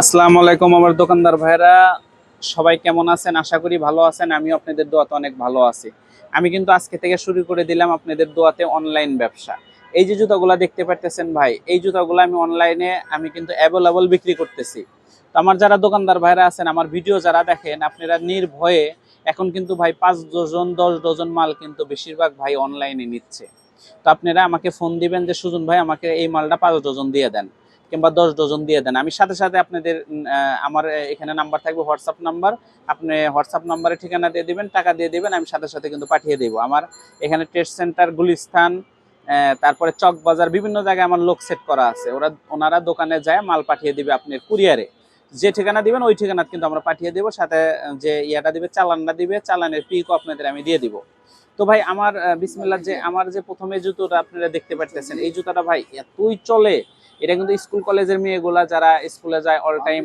আসসালামু আলাইকুম আমার দোকানদার ভাইরা সবাই কেমন আছেন? আশা করি ভালো আছেন। আমিও আপনাদের দোয়াতে অনেক ভালো আছি। আমি কিন্তু আজকে থেকে শুরু করে দিলাম আপনাদের দোয়াতে অনলাইন ব্যবসা। এই যে জুতাগুলা দেখতে পারতেছেন ভাই, এই জুতাগুলো আমি অনলাইনে আমি কিন্তু অ্যাভেলেবল বিক্রি করতেছি। তো আমার যারা দোকানদার ভাইরা আছেন, আমার ভিডিও যারা দেখেন, আপনারা নির্ভয়ে এখন কিন্তু ভাই পাঁচ ডজন, দশ ডজন মাল কিন্তু বেশিরভাগ ভাই অনলাইনে নিচ্ছে। তো আপনারা আমাকে ফোন দিবেন যে, সুজন ভাই, আমাকে এই মালটা পাঁচ ডজন দিয়ে দেন। কিংবা দশ ডজন দিয়ে দেন। আমি সাথে সাথে আপনাদের আমার এখানে নাম্বার থাকবে হোয়াটসঅ্যাপ নাম্বার আপনি হোয়াটসঅ্যাপ নাম্বারে ঠিকানা দিয়ে দিবেন, টাকা দিয়ে দিবেন, আমি সাথে সাথে কিন্তু পাঠিয়ে দেবো। আমার এখানে টেস্ট সেন্টার গুলিস্থান তারপরে চক বাজার বিভিন্ন জায়গায় আমার লোক সেট করা আছে। ওরা, ওনারা দোকানে যায়, মাল পাঠিয়ে দিবে আপনার কুরিয়ারে যে ঠিকানা দিবেন, ওই ঠিকানা কিন্তু আমরা পাঠিয়ে দেবো। সাথে, যে ইয়াটা দিবে, চালানটা দিবে, চালানের পিকও আপনাদের আমি দিয়ে দিব। তো ভাই, আমার বিসমিল্লা যে, আমার যে প্রথমে জুতোটা আপনারা দেখতে পাচ্ছেন এই জুতাটা ভাই এতই চলে এটা কিন্তু স্কুল কলেজের মেয়েগুলা যারা স্কুলে যায় অল টাইম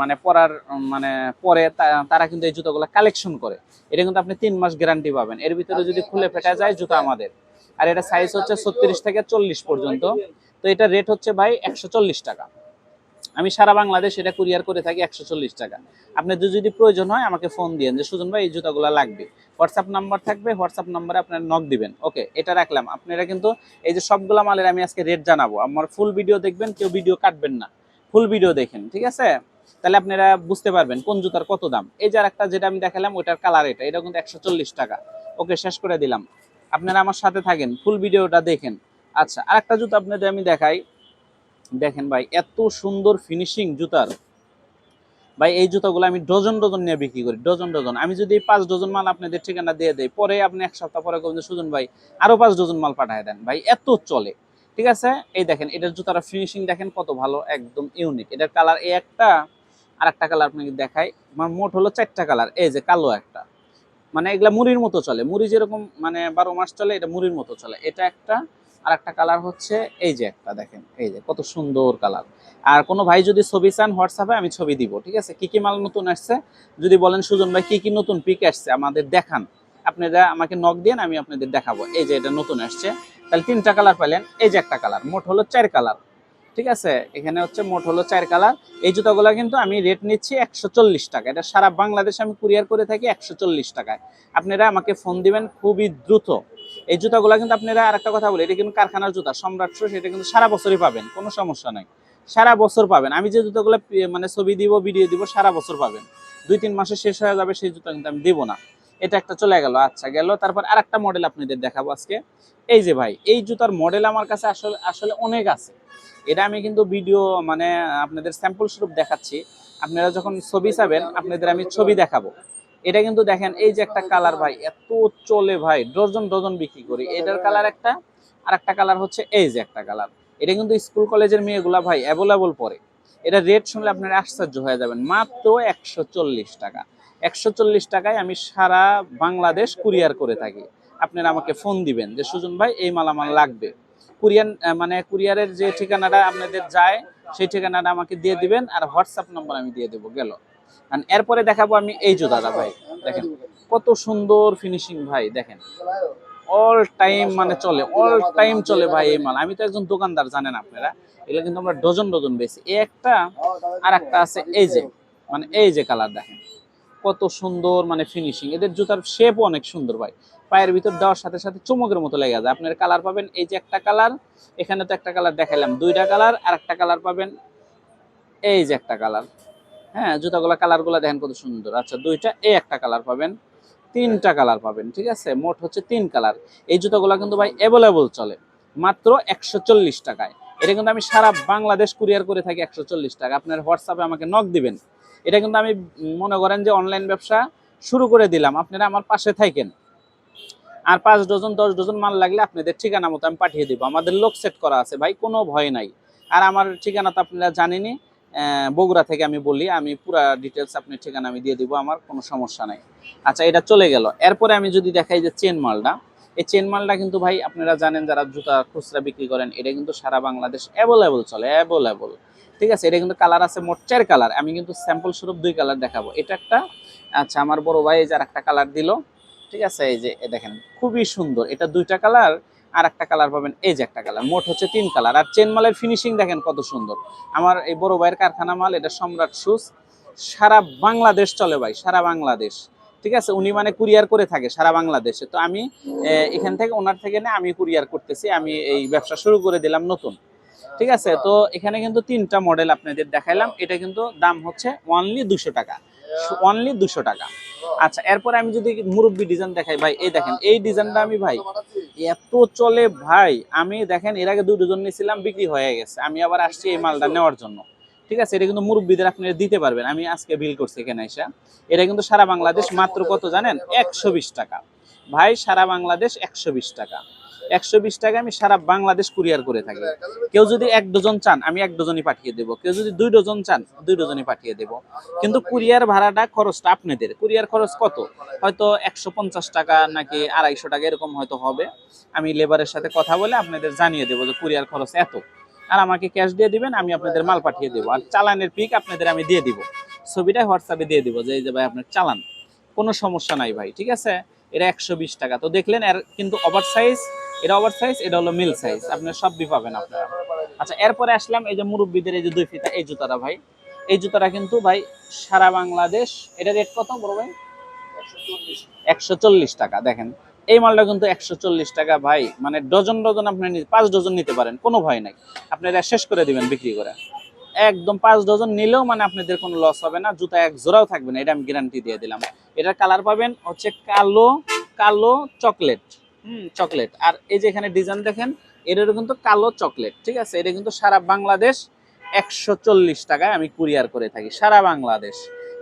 মানে পড়ার মানে পরে তারা কিন্তু এই জুতোগুলো কালেকশন করে। এটা কিন্তু আপনি তিন মাস গ্যারান্টি পাবেন। এর ভিতরে যদি খুলে ফেটা যায়, জুতো আমাদের। আর এটা সাইজ হচ্ছে ছত্রিশ থেকে চল্লিশ পর্যন্ত। তো এটা রেট হচ্ছে ভাই একশো চল্লিশ টাকা। আমি সারা বাংলাদেশ এটা কুরিয়ার করে থাকি একশো চল্লিশ টাকা। আপনার যদি প্রয়োজন হয় আমাকে ফোন দিয়েন যে, সুজন ভাই, এই জুতাগুলো লাগবে। হোয়াটসঅ্যাপ নাম্বার থাকবে, হোয়াটসঅ্যাপ নাম্বারে আপনার নক দিবেন। ওকে, এটা রাখলাম। আপনারা কিন্তু এই যে সবগুলা মালের আমি আজকে রেট জানাব। আমার ফুল ভিডিও দেখবেন, কেউ ভিডিও কাটবেন না। ফুল ভিডিও দেখেন, ঠিক আছে? তাহলে আপনারা বুঝতে পারবেন কোন জুতার কত দাম। এই যে একটা যেটা আমি দেখালাম ওটার কালার এটা। এটা কিন্তু একশো চল্লিশ টাকা। ওকে, শেষ করে দিলাম। আপনারা আমার সাথে থাকেন ফুল ভিডিওটা দেখেন। আচ্ছা আরেকটা জুতো আপনাদের আমি দেখাই। দেখেন ভাই, এত সুন্দর ফিনিশিং জুতার। ভাই, এই জুতোগুলো আমি ডজন ডজন নিয়ে বিক্রি করি, ডজন ডজন। আমি যদি পাঁচ ডজন মাল আপনাদের ঠিকানা দিয়ে দেই, পরে আপনি এক সপ্তাহ পরে কবেন যে, সুজন ভাই, আরও পাঁচ ডজন মাল পাঠায় দেন। ভাই, এত চলে। ঠিক আছে? এই দেখেন, এটার জুতার ফিনিশিং দেখেন কত ভালো, একদম ইউনিক এটার কালার এই একটা আর একটা কালার আপনাকে দেখাই। আমার মোট হলো চারটা কালার এই যে কালো একটা। মানে এগুলা মুড়ির মতো চলে। মুড়ি যেরকম মানে বারো মাস চলে, এটা মুড়ির মতো চলে। এটা একটা আর একটা কালার হচ্ছে এই যে একটা, দেখেন, এই যে কত সুন্দর কালার আর কোনো ভাই যদি ছবি চান হোয়াটসঅ্যাপে, আমি ছবি দিব, ঠিক আছে? কি কি মাল নতুন আসছে? যদি বলেন, সুজন ভাই, কি কি নতুন পিক আসছে? আমাদের দেখান। আপনারা আমাকে নক দিন আমি আপনাদের দেখাবো। এই যে এটা নতুন আসছে। তাহলে তিনটা কালার পেলেন এই যে একটা কালার মোট হলো চার কালার ঠিক আছে? এখানে হচ্ছে মোট হলো চার কালার এই জুতাগুলো কিন্তু আমি রেট নিচ্ছি একশো চল্লিশ টাকা। এটা সারা বাংলাদেশে আমি কুরিয়ার করে থাকি একশো চল্লিশ টাকায়। আপনারা আমাকে ফোন দিবেন খুবই দ্রুত। এই জুতাগুলো কিন্তু আপনারা আর একটা কথা বলি, এটা কিন্তু কারখানার জুতা, সম্রাট শু সেটা কিন্তু সারা বছরই পাবেন, কোনো সমস্যা নাই। সারা বছর পাবেন। আমি যে জুতোগুলো মানে ছবি দিব, ভিডিও দিব, সারা বছর পাবেন। দুই তিন মাসে শেষ হয়ে যাবে, সেই জুতো কিন্তু আমি দিব না। এটা একটা চলে গেল আচ্ছা গেল। তারপর আর একটা মডেল আপনাদের দেখাবো আজকে। এই যে ভাই, এই জুতার মডেল আমার কাছে আসলে আসলে অনেক আছে। এটা আমি কিন্তু ভিডিও মানে আপনাদের স্যাম্পল স্বরূপ দেখাচ্ছি। আপনারা যখন ছবি চাবেন, আপনাদের আমি ছবি দেখাবো। এটা কিন্তু দেখেন, এই যে একটা কালার ভাই, এত চলে ভাই, ডজন ডজন বিক্রি করি। এটার কালার একটা আর একটা কালার হচ্ছে এই যে একটা কালার। এটা কিন্তু স্কুল কলেজের মেয়েগুলা ভাই অ্যাভেলেবল পরে। এটা রেট শুনলে আপনারা আশ্চর্য হয়ে যাবেন। মাত্র একশো চল্লিশ টাকা। একশো চল্লিশ টাকায় আমি সারা বাংলাদেশ কুরিয়ার করে থাকি। আপনারা আমাকে ফোন দিবেন যে, সুজন ভাই, এই মাল আমার লাগবে। কুরিয়ান মানে কুরিয়ারের যে ঠিকানাটা আপনাদের যায়, সেই ঠিকানাটা আমাকে দিয়ে দিবেন আর হোয়াটসঅ্যাপ নম্বর আমি দিয়ে দেবো। গেল। এরপরে দেখাবো আমি এই জুতাটা, ভাই। দেখেন, কত সুন্দর ফিনিশিং ভাই, দেখেন। অল টাইম মানে চলে অল টাইম চলে, ভাই, এই মাল। আমি তো একজন দোকানদার, জানেন আপনারা। এগুলো কিন্তু আমরা ডজন ডজন বেশি এই একটা আর একটা আছে, এই যে মানে এই যে কালার দেখেন। কত সুন্দর মানে ফিনিশিং এদের জুতার শেপও অনেক সুন্দর, ভাই। পায়ের ভিতর দেওয়ার সাথে সাথে চমকের মতো লেগে যায়। আপনার কালার পাবেন, এই যে একটা কালার এখানে তো একটা কালার দেখাইলাম। দুইটা কালার আর একটা কালার পাবেন, এই যে একটা কালার হ্যাঁ জুতাগুলা কালারগুলো দেখেন কত সুন্দর। আচ্ছা দুইটা এই একটা কালার পাবেন তিনটা কালার পাবেন ঠিক আছে? মোট হচ্ছে তিন কালার। এই জুতাগুলো কিন্তু ভাই অ্যাভেলেবল চলে মাত্র একশো চল্লিশ টাকায়। এটা কিন্তু আমি সারা বাংলাদেশ কুরিয়ার করে থাকি একশো চল্লিশ টাকা। আপনার হোয়াটসঅ্যাপে আমাকে নক দিবেন। এটা কিন্তু আমি মনে করেন যে অনলাইন ব্যবসা শুরু করে দিলাম। আপনারা আমার পাশে থাকেন। আর পাঁচ ডজন দশ ডজন মাল লাগলে আপনাদের ঠিকানা মতো আমি পাঠিয়ে দিব। আমাদের লোক সেট করা আছে ভাই কোনো ভয় নাই। আর আমার ঠিকানা তো আপনারা জানেনই আহ, বগুড়া থেকে আমি বলি, আমি পুরা ডিটেলস আপনি ঠিকানা আমি দিয়ে দিব, আমার কোনো সমস্যা নাই। আচ্ছা এটা চলে গেল। এরপরে আমি যদি দেখাই যে চেন মালটা, এই চেন মালটা কিন্তু ভাই আপনারা জানেন যারা জুতা খুচরা বিক্রি করেন, এটা কিন্তু সারা বাংলাদেশ অ্যাভেলেবল চলে অ্যাভেলেবল ঠিক আছে, এটা কিন্তু কালার আছে মোট চার কালার আমি কিন্তু স্যাম্পল স্বরূপ দুই কালার দেখাবো। এটা একটা আচ্ছা আমার বড় ভাই এই যে আর একটা কালার দিল। ঠিক আছে, এই যে দেখেন, খুবই সুন্দর। এটা দুইটা কালার আর একটা কালার পাবেন, এই যে একটা কালার মোট হচ্ছে তিন কালার আর চেন মালের ফিনিশিং দেখেন কত সুন্দর। আমার এই বড় ভাইয়ের কারখানা মাল, এটা সম্রাট শুজ সারা বাংলাদেশ চলে ভাই, সারা বাংলাদেশ। ঠিক আছে? উনি মানে কুরিয়ার করে থাকে সারা বাংলাদেশে। তো আমি এখান থেকে ওনার থেকে না, আমি কুরিয়ার করতেছি, আমি এই ব্যবসা শুরু করে দিলাম নতুন। ঠিক আছে? তো এখানে কিন্তু তিনটা মডেল আপনাদের দেখাইলাম। এটা কিন্তু দাম হচ্ছে অনলি দুশো টাকা। অনলি দুশো টাকা। আচ্ছা এরপরে আমি যদি মুরব্বী ডিজাইন দেখাই, ভাই, এই দেখেন, এই ডিজাইনটা আমি, ভাই এত চলে ভাই আমি দেখেন এর আগে দুই ডজন নিয়েছিলাম বিক্রি হয়ে গেছে। আমি আবার আসছি এই মালটা নেওয়ার জন্য। ঠিক আছে? এটা কিন্তু মুরব্বীদের আপনি দিতে পারবেন। আমি আজকে বিল করছি এখানে এসে। এটা কিন্তু সারা বাংলাদেশ মাত্র কত জানেন? একশো বিশ টাকা। ভাই সারা বাংলাদেশ একশো বিশ টাকা। একশো বিশ টাকা আমি সারা বাংলাদেশ কুরিয়ার করে থাকি। কেউ যদি এক ডজন চান, আমি এক ডজনই পাঠিয়ে দেবো। কেউ যদি দুই ডজন চান, দুই ডজনই পাঠিয়ে দেবো। কিন্তু কুরিয়ার ভাড়াটা, খরচটা আপনাদের। কুরিয়ার খরচ কত? হয়তো একশো পঞ্চাশ টাকা নাকি আড়াইশো টাকা, এরকম হয়তো হবে। আমি লেবারের সাথে কথা বলে আপনাদের জানিয়ে দেবো যে কুরিয়ার খরচ এত। আর আমাকে ক্যাশ দিয়ে দিবেন, আমি আপনাদের মাল পাঠিয়ে দেবো। আর চালানের পিক আপনাদের আমি দিয়ে দিব। ছবিটা হোয়াটসঅ্যাপে দিয়ে দিব যে, এই যে ভাই, আপনার চালান। কোনো সমস্যা নাই ভাই, ঠিক আছে? এটা একশো বিশ টাকা। তো দেখলেন, এর কিন্তু ওভার সাইজ এটা ওভার সাইজ এটা হলো মিল সাইজ আপনার সবই পাবেন আপনারা। আচ্ছা এরপরে আসলাম এই যে মুরব্বীদের এই যে দুই ফিতা, এই জুতাটা ভাই। এই জুতাটা কিন্তু ভাই সারা বাংলাদেশ, এটা রেট কত বড় ভাই? একশো চল্লিশ টাকা, দেখেন। এই মালটা কিন্তু একশো চল্লিশ টাকা ভাই। মানে ডজন ডজন আপনি পাঁচ ডজন নিতে পারেন, কোনো ভয় নাই। আপনারা শেষ করে দিবেন বিক্রি করে। একদম পাঁচ ডজন নিলেও মানে আপনাদের কোনো লস হবে না, জুতা এক জোড়াও থাকবে না, এটা আমি গ্যারান্টি দিয়ে দিলাম। এটার কালার পাবেন হচ্ছে কালো কালো চকলেট হুম চকলেট আর এই যে এখানে ডিজাইন দেখেন, এটারও কিন্তু কালো চকলেট ঠিক আছে? এটা কিন্তু সারা বাংলাদেশ একশো চল্লিশ টাকায় আমি কুরিয়ার করে থাকি, সারা বাংলাদেশ।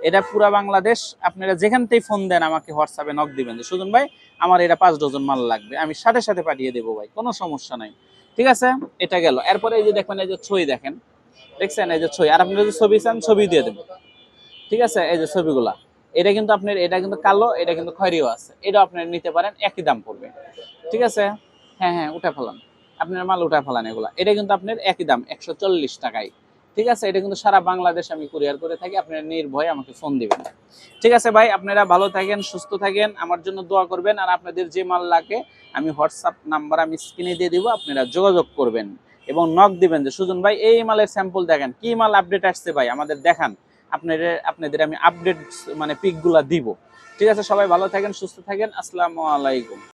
এটা পুরা বাংলাদেশ, আপনারা যেখান থেকে ফোন দেন আমাকে হোয়াটসঅ্যাপে নক দিবেন যে, সুজন ভাই, আমার এটা পাঁচ ডজন মাল লাগবে, আমি সাথে সাথে পাঠিয়ে দেবো ভাই, কোনো সমস্যা নাই। ঠিক আছে? এটা গেল। এরপরে এই যে দেখবেন এই যে ছই দেখেন, দেখছেন? এই যে ছই আর আপনি যদি ছবি চান, ছবি দিয়ে দেবেন। ঠিক আছে? এই যে ছবিগুলা। এটা কিন্তু আপনার, এটা কিন্তু কালো, এটা কিন্তু খয়রিও আছে। এটা আপনার নিতে পারেন, একই দাম পড়বে। ঠিক আছে? হ্যাঁ হ্যাঁ উঠে ফেলান। আপনার মাল উঠে ফেলান এগুলা। এটা কিন্তু আপনার একই দাম, একশো চল্লিশ টাকায়। ঠিক আছে? এটা কিন্তু সারা বাংলাদেশ আমি কুরিয়ার করে থাকি, আপনারা নির্ভয়ে আমাকে ফোন দিবেন। ঠিক আছে ভাই? আপনারা ভালো থাকেন, সুস্থ থাকেন, আমার জন্য দোয়া করবেন, আর আপনাদের যে মাল লাগে, আমি হোয়াটসঅ্যাপ নাম্বার আমি স্ক্রিনে দিয়ে দিব, আপনারা যোগাযোগ করবেন। এবং নক দিবেন যে, সুজন ভাই, এই মালের স্যাম্পল দেখেন, কি মাল আপডেট আসছে ভাই? আমাদের দেখান। আপনাদের আপনাদের আমি আপডেট মানে পিকগুলা দিব। ঠিক আছে, সবাই ভালো থাকেন, সুস্থ থাকেন। আসসালামু আলাইকুম।